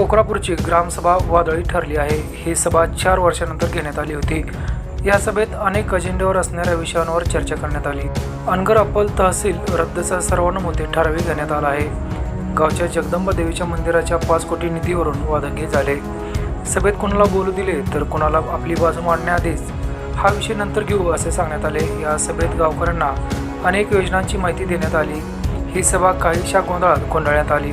कोकरापूरची ग्रामसभा वादळी ठरली आहे. ही सभा चार वर्षानंतर घेण्यात आली होती. या सभेत अनेक अजेंड्यावर असणाऱ्या विषयांवर चर्चा करण्यात आली. अनगर अप्पल तहसील रद्दचा सर्वानुमते ठराविक घेण्यात आला आहे. गावच्या जगदंबा देवीच्या मंदिराच्या पाच कोटी निधीवरून वादंगी झाले. सभेत कोणाला बोलू दिले तर कोणाला आपली बाजू मांडण्याआधीच हा विषय नंतर घेऊ असे सांगण्यात आले. या सभेत गावकऱ्यांना अनेक योजनांची माहिती देण्यात आली. ही सभा काहीशा गोंधळात गोंधळण्यात आली.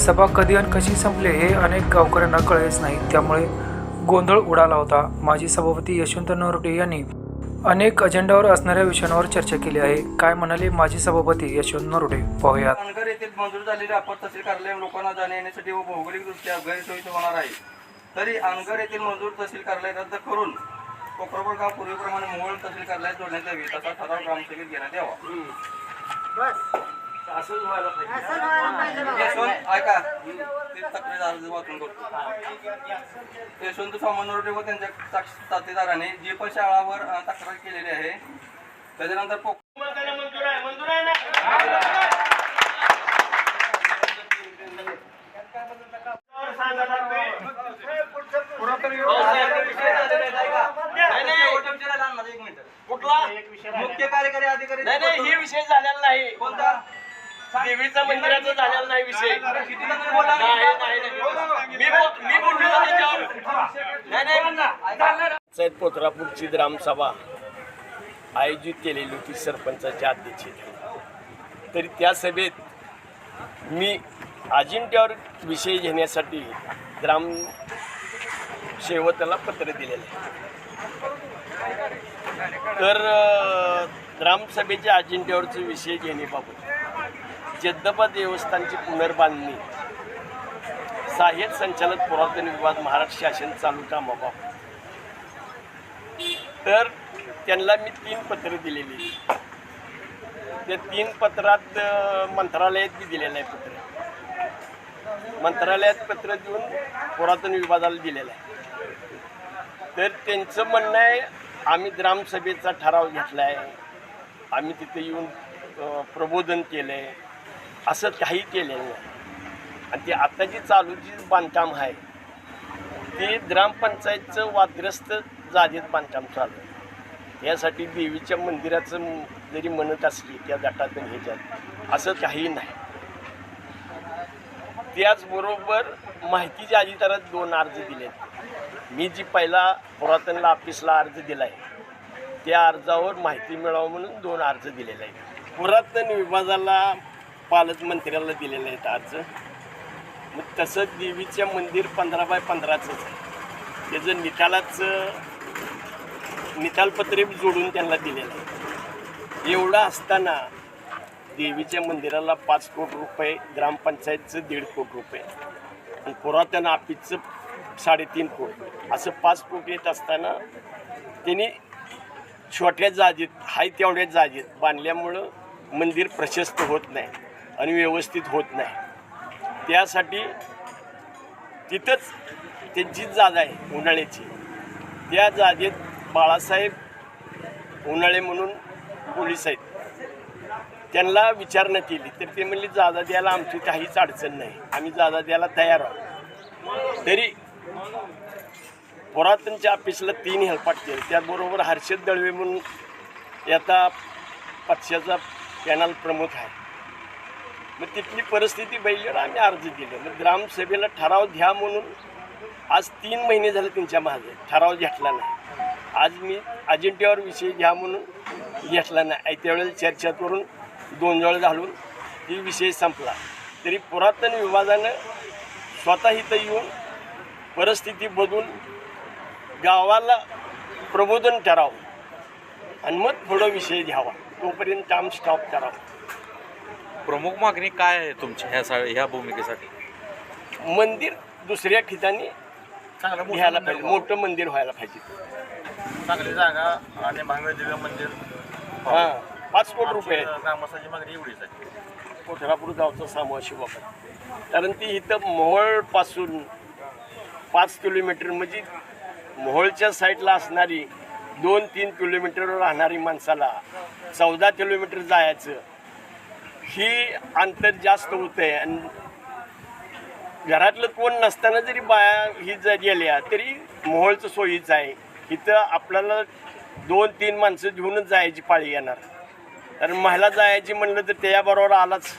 सभा कधी आणि कशी संपले हे अनेक गावकऱ्यांना कळलेच नाही. त्यामुळे गोंधळ उडाला होता. माजी सभापती यशवंत नरोटे यांनी अनेक अजेंड्यावर असणाऱ्या विषयांवर चर्चा केली आहे. काय म्हणाले माजी सभापती यशवंत नरोटे पाहूयात. पानघर येथील मंजूर झालेले आपत तहसील कार्यालय लोकांना जाण्या येण्यासाठी व भौगोलिकदृष्ट्या गैरसोयीचे होणार आहे. तरी अनगर येथील मंजूर तहसील कार्यालय रद्द करून कोकरापूर गाव पूर्वीप्रमाणे मोहोळ तहसील कार्यालयात जोडण्यात यावी तसा ठराव ग्रामसभेत घेण्यात यावा. असंच व्हायला पाहिजे. यशवंत ऐका ते तक्रार अर्ज वाचून करतो यशवंत सामानोरटे व त्यांच्या साक्ष- साथीदाराने जी पण शाळावर अ, तक्रार केलेली आहे त्याच्यानंतर पोक मंजूर आहे मंजूर आहे ना कुठला मुख्य कार्यकारी अधिकारी नाही नाही हे विषय झालेला नाही कोणता देवीचा मंदिराचा झालेला नाही विषय. सैद पोथरापूरची ग्रामसभा आयोजित केलेली होती सरपंचाच्या अध्यक्षतेने तरी त्या सभेत मी अजिंठ्यावर विषय घेण्यासाठी ग्राम सेवकाला पत्र दिलेलं आहे. तर ग्रामसभेच्या अजेंड्यावरचे विषय घेण्याबाबत जद्दबा देवस्थानची पुनर्बांधणी. सहाय्यक संचालक पुरातन विभाग महाराष्ट्र शासन चालू कामाबाबत तर त्यांना मी तीन पत्र दिलेली. त्या तीन पत्रात मंत्रालयात बी दिलेलं आहे पत्र. मंत्रालयात पत्र देऊन पुरातन विभागाला दिलेलं आहे. तर त्यांचं म्हणणं आहे आम्ही ग्रामसभेचा ठराव घेतला आहे आम्ही तिथे येऊन प्रबोधन केलं आहे असं काही केलेलं नाही. आणि ते आता जी चालू जी बांधकाम आहे ते ग्रामपंचायतचं वादग्रस्त जागेत बांधकाम चालू आहे. यासाठी देवीच्या मंदिराचं जरी म्हणत असली त्या गटात ह्याच्यात असं काही नाही. त्याचबरोबर माहितीच्या अधिकारात दोन अर्ज दिले मी जी पहिला पुरातनला ऑफिसला अर्ज दिला आहे त्या अर्जावर माहिती मिळावं म्हणून दोन अर्ज दिलेले आहेत. पुरातन विभागाला पालकमंत्र्याला दिलेलं आहेत अर्ज. मग तसंच देवीचं मंदिर पंधरा बाय पंधराचंच आहे. त्याचं निकालाचं निकालपत्रे जोडून त्यांना दिलेलं आहे. एवढं असताना देवीच्या मंदिराला पाच कोटी रुपये ग्रामपंचायतचं दीड कोटी रुपये आणि पुरातन आपीचं साडेतीन कोटी. असं पाच कोटी येत असताना त्यांनी छोट्या जागेत हाय तेवढ्या जागेत बांधल्यामुळं मंदिर प्रशस्त होत नाही. आणि व्यवस्थित होत नाही. त्यासाठी तिथंच त्यांची जागा आहे उन्हाळ्याची. त्या जागेत बाळासाहेब उन्हाळे म्हणून पोलीस आहेत. त्यांना विचारणा केली तर ते म्हणले जादा द्यायला आमची काहीच अडचण नाही. आम्ही जादा द्यायला तयार आहोत. तरी पुरातनच्या ऑफिसला तीन हेल्पाट केले. त्याचबरोबर हर्षद दळवे म्हणून याचा पक्षाचा पॅनल प्रमुख आहे. मग तिथली परिस्थिती बैलीवर आम्ही अर्ज दिले. मग ग्रामसभेला ठराव घ्या म्हणून आज तीन महिने झाले त्यांच्या माझे ठराव घेतला नाही. आज मी अजिंठ्यावर विषय घ्या म्हणून घेतला नाही. त्यावेळेला चर्चा करून गोंधळ घालून ही विषय संपला. तरी पुरातन विभागानं स्वतः इथं येऊन परिस्थिती बदलून गावाला प्रबोधन करावं. आणि मग पुढं विषय घ्यावा. तोपर्यंत काम स्टॉप करावं. प्रमुख मागणी काय आहे तुमची ह्या सा ह्या भूमिकेसाठी? मंदिर दुसऱ्या ठिकाणी घ्यायला पाहिजे. मोठं मंदिर व्हायला पाहिजे. चांगली जागा आणि महावीर दिव्य मंदिर हां पाच कोटी रुपये. आहेत. ग्रामस्थांची मागणी एवढीच आहे. कोठरापूर गावचा समावेश बाबा कारण ती इथं मोहोळपासून पाच किलोमीटर म्हणजे मोहोळच्या साईडला असणारी दोन तीन किलोमीटरवर राहणारी माणसाला चौदा किलोमीटर जायचं. ही अंतर जास्त होतं आहे आणि घरातलं कोण नसताना जरी बाया ही जर गेल्या तरी मोहोळचं सोयीचं आहे. इथं आपल्याला दोन तीन माणसं घेऊनच जायची पाळी येणार. तर महिला जायची म्हणलं तर त्याबरोबर आलाच.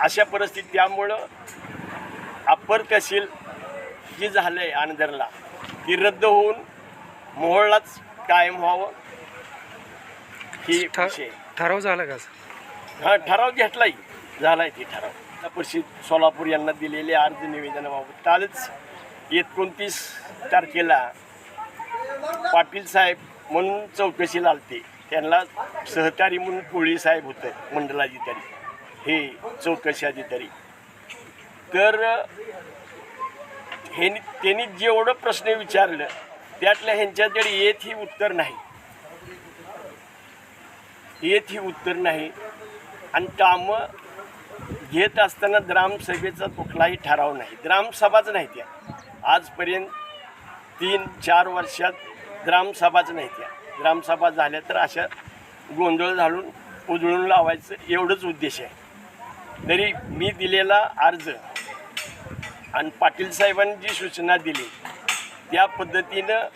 अशा परिस्थिती त्यामुळं अप्पर तहसील जी झालं आहे अनदरला ती रद्द होऊन मोहोळलाच कायम व्हावं. ही ठराव झाला का? हा ठराव घेतलाय. झालाय ते ठराव. जिल्हा परिषद सोलापूर यांना दिलेले अर्ज निवेदनाबाबत कालच एकोणतीस तारखेला पाटील साहेब म्हणून चौकशीला आलते. त्यांना सहकारी म्हणून कोळी साहेब होतं मंडलाधिकारी. हे चौकशी अधिकारी. तर हे त्यांनी जेवढं प्रश्न विचारलं त्यातल्या ह्यांच्याकडे येत ही उत्तर नाही. येत ही उत्तर नाही. आणि कामं घेत असताना ग्रामसभेचा कुठलाही ठराव नाही. ग्रामसभाच नाही त्या. आजपर्यंत तीन चार वर्षात ग्रामसभाच नाही त्या. ग्रामसभा झाल्या तर अशा गोंधळ घालून उजळून लावायचं एवढंच उद्देश आहे. तरी मी दिलेला अर्ज आणि पाटील साहेबांनी जी सूचना दिली त्या पद्धतीनं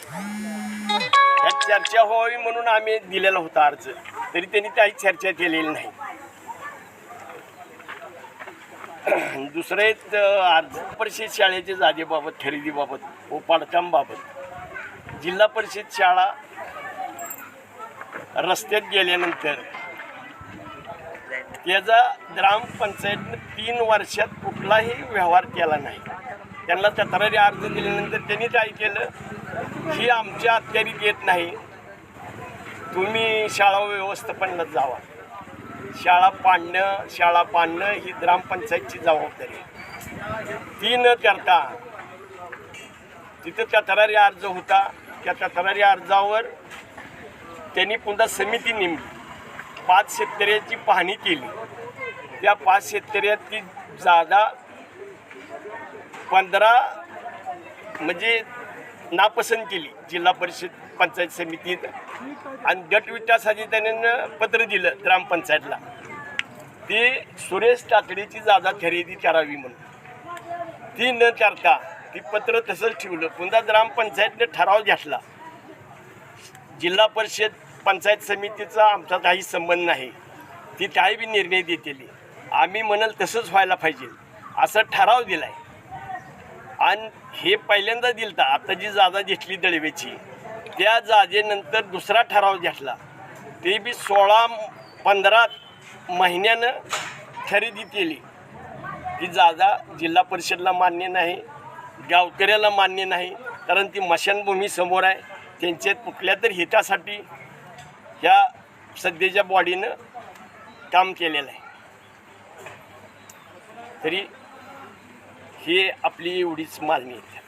ह्या चर्चा व्हावी म्हणून आम्ही दिलेला होता अर्ज. तरी त्यांनी काही चर्चा केलेली नाही. दुसरं एक परिषद शाळेच्या जागेबाबत खरेदीबाबत व पाडकामबाबत जिल्हा परिषद शाळा रस्त्यात गेल्यानंतर त्याचा ग्रामपंचायतनं तीन वर्षात कुठलाही व्यवहार केला नाही. त्यांना तक्रारी अर्ज दिल्यानंतर त्यांनी काय केलं? ही आमच्या अखत्यारीत येत नाही. तुम्ही शाळा व्यवस्थापनात जावा. शाळा पाडणं शाळा पाडणं ही ग्रामपंचायतची जबाबदारी ती न करता तिथं तक्रारी अर्ज होता त्या तक्रारी अर्जावर त्यांनी पुन्हा समिती नेमली. पाच शेतकऱ्याची पाहणी केली. त्या पाच शेतकऱ्यात ती जागा पंधरा म्हणजे नापसंत केली. जिल्हा परिषद पंचायत समितीत. आणि गट अधिकाऱ्यानं पत्र दिलं ग्रामपंचायतला. ते सुरेश टाकडेची जागा खरेदी करावी म्हणून. ती न करता ती पत्र तसंच ठेवलं. पुन्हा ग्रामपंचायतने ठराव घेतला. जिल्हा परिषद पंचायत समितीचा आमचा काही संबंध नाही. ती काही बी निर्णय देतेली. आम्ही म्हणाल तसंच व्हायला पाहिजे. असा ठराव दिलाय. आणि हे पहिल्यांदा दिलता. आता जी जागा घेतली दळवेची त्या जागेनंतर दुसरा ठराव घेतला ते बी सोळा पंधरा महिन्यानं खरेदी केली. ती जागा जिल्हा परिषदला मान्य नाही गावकऱ्याला मान्य नाही कारण ती मशानभूमी समोर आहे. त्यांच्या कुठल्या तरी हितासाठी ह्या सध्याच्या बॉडीनं काम केलेलं आहे. तरी ही आपली एवढीच मागणी आहे.